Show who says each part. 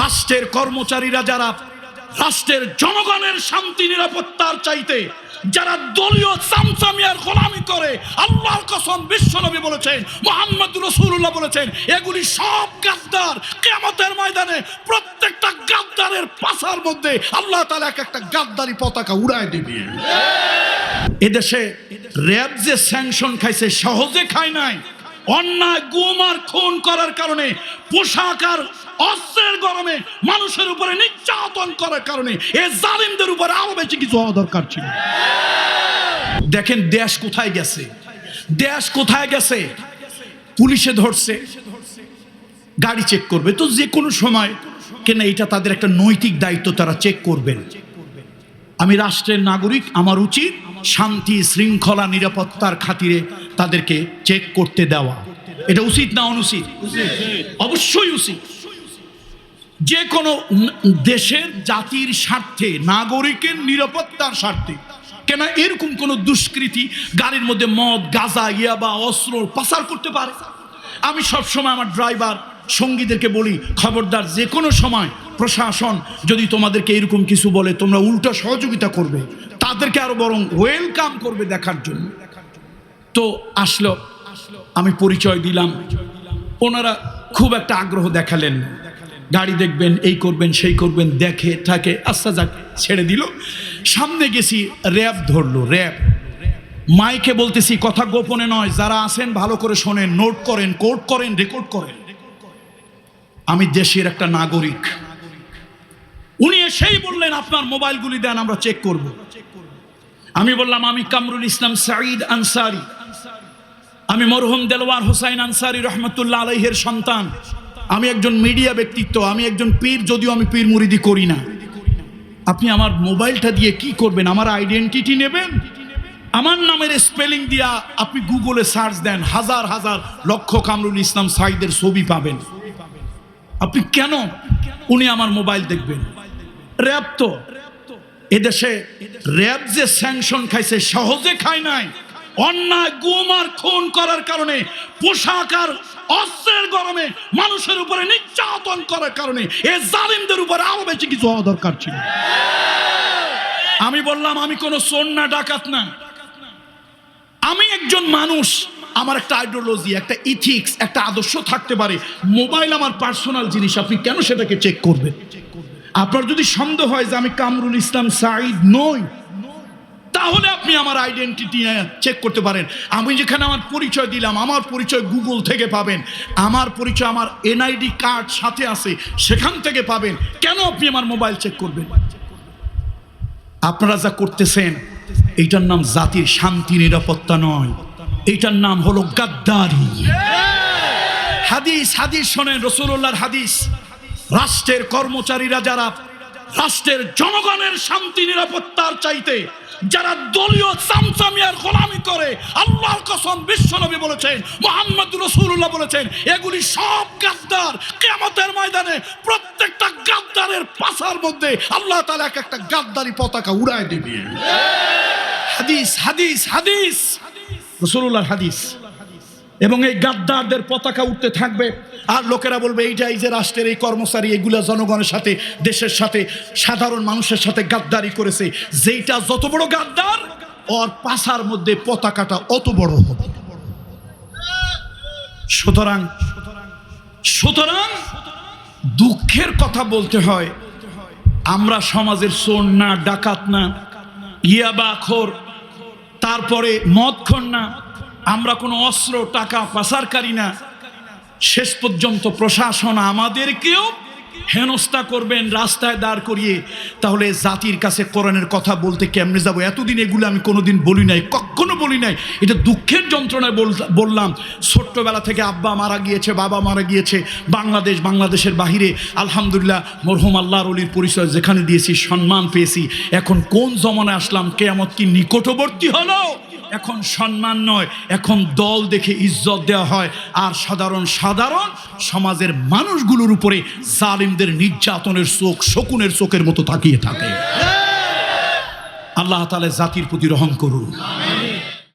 Speaker 1: রাষ্ট্রের কর্মচারীরা যারা, রাষ্ট্রের জনগণের শান্তি, নিরাপত্তার চাইতে যারা দলীয় চামচামিয়ার গোলামি করে, আল্লাহর কসম বিশ্বনবী বলেছেন, মোহাম্মদ রসুল্লাহ বলেছেন, এগুলি সব গাদ্দার। কেমতের ময়দানে প্রত্যেকটা গাদ্দারের পাশার মধ্যে আল্লাহ তালা এক একটা গাদ্দারি পতাকা উড়ায় দিবে এদেশে র্যাব যে স্যাংশন খাইছে, সহজে খায় নাই। অন্যায়, গুম আর খুন করার কারণে, পোশাক আর অস্ত্রের গরমে মানুষের উপরে নির্যাতন করার কারণে এ জালিমদের উপরে আরও বেশি কিছু হওয়া দরকার ছিল। দেখেন দেশ কোথায় গেছে? দেশ কোথায় গেছে? পুলিশে ধরছে। গাড়ি চেক করবে। তো যে কোনো সময়, কেন এটা তাদের একটা নৈতিক দায়িত্ব, তারা চেক করবেন। আমি রাষ্ট্রের নাগরিক, আমার উচিত শান্তি, শৃঙ্খলা, নিরাপত্তার খাতিরে তাদেরকে চেক করতে দেওয়া। এটা উচিত না অনুচিত? অবশ্যই উচিত। যে কোনো দেশের জাতির স্বার্থে, নাগরিকের নিরাপত্তার স্বার্থে। কেন এরকম কোনো দুষ্কৃতি গাড়ির মধ্যে মদ, গাঁজা, ইয়াবা, অস্ত্র পাচার করতে পারে। আমি সবসময় আমার ড্রাইভার সঙ্গীদেরকে বলি, খবরদার যে কোনো সময় প্রশাসন যদি তোমাদেরকে এরকম কিছু বলে, তোমরা উল্টো সহযোগিতা করবে। তাদেরকে আরও বরং ওয়েলকাম করবে দেখার জন্য। তো আসলো, আমি পরিচয় দিলাম। ওনারা খুব একটা আগ্রহ দেখালেন গাড়ি দেখবেন, এই করবেন, সেই করবেন, দেখে, থাকে আস্তে যাক, ছেড়ে দিল। সামনে গেছি, র্যাব ধরলো, র্যাব। মাইকে বলতেছি, কথা গোপনে নয়, যারা আছেন, ভালো করে শোনেন নোট করেন কোট করেন রেকর্ড করেন। আমি দেশের একটা নাগরিক। উনি এসেই বললেন, আপনার মোবাইলগুলি দেন, আমরা চেক করব। আমি বললাম, আমি কামরুল ইসলাম সাঈদ আনসারি। আমি মরহুম দেলওয়ার হোসাইন আনসারি রহমতুল্লাহ আলহের সন্তান। আমি একজন মিডিয়া ব্যক্তিত্ব, আমি একজন পীর, যদিও আমি পীর মুরিদি করি না। আপনি আমার মোবাইলটা দিয়ে কি করবেন? আমার আইডেন্টিটি নেবেন? আমার নামের স্পেলিং দিয়া আপনি গুগলে সার্চ দেন, হাজার হাজার লক্ষ কামরুল ইসলাম সাইদের ছবি পাবেন। আপনি কেন উনি আমার মোবাইল দেখবেন? র্যাব তো। এদেশে র্যাব যে স্যাংশন খাইছে, সহজে খায় নাই। অন্যায়, গুম আর খুন করার কারণে, পোশাক আর অস্ত্রের গরমে মানুষের উপরে নির্যাতন করার কারণে এ জালিমদের উপরে আরও বেশি কিছু হওয়া দরকার ছিল। আমি বললাম, আমি কোনো সোন না ডাকাত না। আমি একজন মানুষ। আমার একটা আইডিওলজি একটা ইথিক্স একটা আদর্শ থাকতে পারে। মোবাইল আমার পার্সোনাল জিনিস, আপনি কেন সেটাকে চেক করবেন? আপনার যদি সন্দেহ হয় যে আমি কামরুল ইসলাম সাঈদ নই, তাহলে আপনি আমার আইডেন্টিটি চেক করতে পারেন। আমি যেখানে আমার পরিচয় দিলাম, আমার পরিচয় গুগল থেকে পাবেন। আমার পরিচয়, আমার এনআইডি কার্ড সাথে আছে, সেখান থেকে পাবেন। কেন আপনি আমার মোবাইল চেক করবেন? আপনারা যা করতেছেন, এইটার নাম জাতির শান্তি, নিরাপত্তা নয়। এইটার নাম হলো গাদ্দারি। হাদিস হাদিস শোনেন রসুল্লাহর হাদিস। রাষ্ট্রের কর্মচারীরা যারা, রাষ্ট্রের জনগণের শান্তি, নিরাপত্তার চাইতে যারা দলীয় চামচামিয়ার গোলামি করে, আল্লাহর কসম বিশ্বনবী বলেছেন, মোহাম্মদ রসুল্লাহ বলেছেন, এগুলি সব গাদ্দার। কেমতের ময়দানে প্রত্যেকটা গাদ্দারের পাশার মধ্যে আল্লাহ তালা এক একটা গাদ্দারি পতাকা উড়ায় দিবে হাদিস হাদিস হাদিস। রসুল্লাহর হাদিস। এবং এই গাদ্দারদের পতাকা উঠতে থাকবে। আর লোকেরা বলবে এইটা এই যে রাষ্ট্রের এই কর্মচারী, এগুলা জনগণের সাথে, দেশের সাথে, সাধারণ মানুষের সাথে গাদ্দারি করেছে। যেইটা যত বড় গাদ্দার, ওর পাশার মধ্যে পতাকাটা অত বড় হবে। সুতরাং সুতরাং দুঃখের কথা বলতে হয়, আমরা সমাজের সোন না, ডাকাত না, ইয়াবা, খোর তারপরে মদক্ষণ না। আমরা কোনো অস্ত্র টাকা পাচারকারী না। শেষ পর্যন্ত প্রশাসন আমাদেরকেও হেনস্থা করবেন, রাস্তায় দাঁড় করিয়ে, তাহলে জাতির কাছে কোরআনের কথা বলতে কেমনে যাব? এতদিন এগুলো আমি কোনোদিন বলি নাই, কখনো বলি নাই। এটা দুঃখের যন্ত্রণায় বল- বললাম, ছোট্টবেলা থেকে আব্বা মারা গিয়েছে, বাবা মারা গিয়েছে, বাংলাদেশ বাংলাদেশের বাহিরে। আলহামদুলিল্লাহ, মরহুম আল্লাহর অলির পরিচয় যেখানে দিয়েছি, সম্মান পেয়েছি। এখন কোন জমানায় আসলাম, কেয়ামত কি নিকটবর্তী হলো? এখন সম্মান নয়, এখন দল দেখে ইজ্জত দেওয়া হয়। আর সাধারণ সাধারণ সমাজের মানুষগুলোর উপরে জালিমদের নির্যাতনের চোখ শকুনের চোখের মতো তাকিয়ে থাকে। আল্লাহ তালে জাতির প্রতি রহম করুন।